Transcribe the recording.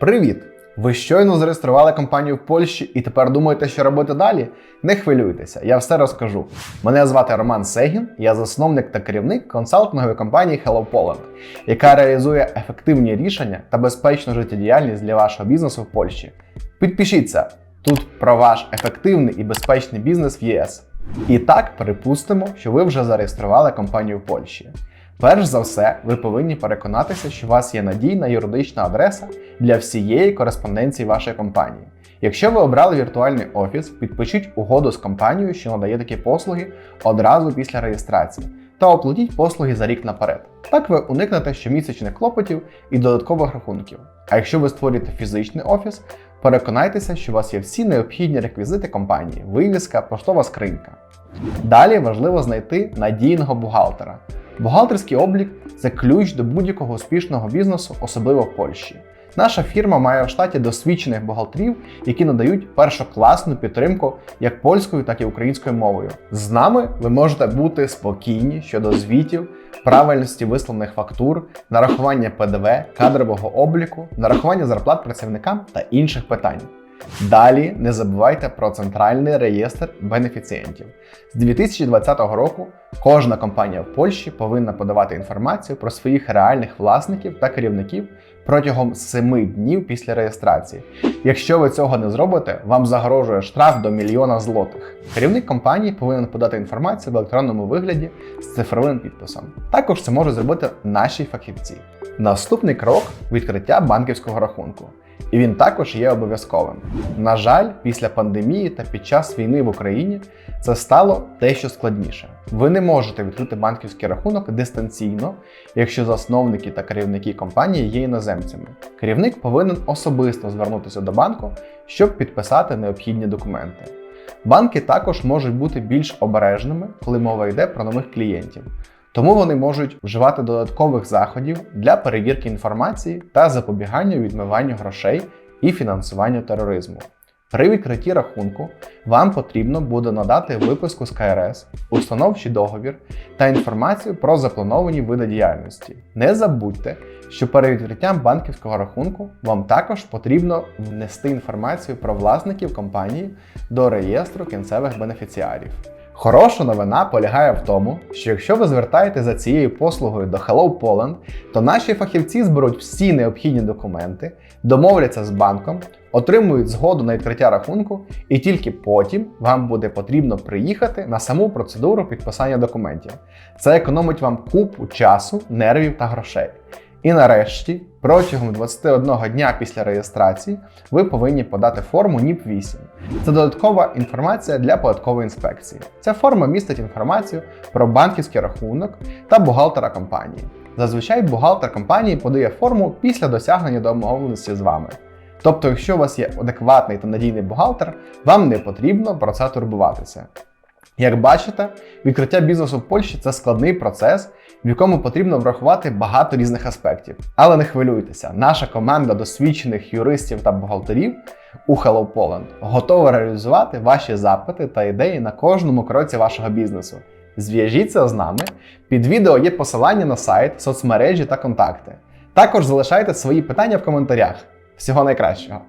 Привіт! Ви щойно зареєстрували компанію в Польщі і тепер думаєте, що робити далі? Не хвилюйтеся, я все розкажу. Мене звати Роман Сегін, я засновник та керівник консалтингової компанії Hello Poland, яка реалізує ефективні рішення та безпечну життєдіяльність для вашого бізнесу в Польщі. Підпишіться тут про ваш ефективний і безпечний бізнес в ЄС. І так припустимо, що ви вже зареєстрували компанію в Польщі. Перш за все, ви повинні переконатися, що у вас є надійна юридична адреса для всієї кореспонденції вашої компанії. Якщо ви обрали віртуальний офіс, підпишіть угоду з компанією, що надає такі послуги одразу після реєстрації, та оплатіть послуги за рік наперед. Так ви уникнете щомісячних клопотів і додаткових рахунків. А якщо ви створюєте фізичний офіс, переконайтеся, що у вас є всі необхідні реквізити компанії, вивіска, поштова скринька. Далі важливо знайти надійного бухгалтера. Бухгалтерський облік це ключ до будь-якого успішного бізнесу, особливо в Польщі. Наша фірма має в штаті досвідчених бухгалтерів, які надають першокласну підтримку як польською, так і українською мовою. З нами ви можете бути спокійні щодо звітів, правильності висланих фактур, нарахування ПДВ, кадрового обліку, нарахування зарплат працівникам та інших питань. Далі не забувайте про центральний реєстр бенефіцієнтів. З 2020 року кожна компанія в Польщі повинна подавати інформацію про своїх реальних власників та керівників протягом 7 днів після реєстрації. Якщо ви цього не зробите, вам загрожує штраф до мільйона злотих. Керівник компанії повинен подати інформацію в електронному вигляді з цифровим підписом. Також це можуть зробити наші фахівці. Наступний крок відкриття банківського рахунку. І він також є обов'язковим. На жаль, після пандемії та під час війни в Україні це стало дещо складніше. Ви не можете відкрити банківський рахунок дистанційно, якщо засновники та керівники компанії є іноземцями. Керівник повинен особисто звернутися до банку, щоб підписати необхідні документи. Банки також можуть бути більш обережними, коли мова йде про нових клієнтів. Тому вони можуть вживати додаткових заходів для перевірки інформації та запобігання відмиванню грошей і фінансуванню тероризму. При відкритті рахунку вам потрібно буде надати виписку з КРС, установчий договір та інформацію про заплановані види діяльності. Не забудьте, що перед відкриттям банківського рахунку вам також потрібно внести інформацію про власників компанії до реєстру кінцевих бенефіціарів. Хороша новина полягає в тому, що якщо ви звертаєте за цією послугою до Hello Poland, то наші фахівці зберуть всі необхідні документи, домовляться з банком, отримують згоду на відкриття рахунку, і тільки потім вам буде потрібно приїхати на саму процедуру підписання документів. Це економить вам купу часу, нервів та грошей. І нарешті, протягом 21 дня після реєстрації, ви повинні подати форму НІП 8. Це додаткова інформація для податкової інспекції. Ця форма містить інформацію про банківський рахунок та бухгалтера компанії. Зазвичай бухгалтер компанії подає форму після досягнення домовленості з вами. Тобто, якщо у вас є адекватний та надійний бухгалтер, вам не потрібно про це турбуватися. Як бачите, відкриття бізнесу в Польщі це складний процес, в якому потрібно врахувати багато різних аспектів. Але не хвилюйтеся, наша команда досвідчених юристів та бухгалтерів у Hello Poland готова реалізувати ваші запити та ідеї на кожному кроці вашого бізнесу. Зв'яжіться з нами. Під відео є посилання на сайт, соцмережі та контакти. Також залишайте свої питання в коментарях. Всього найкращого!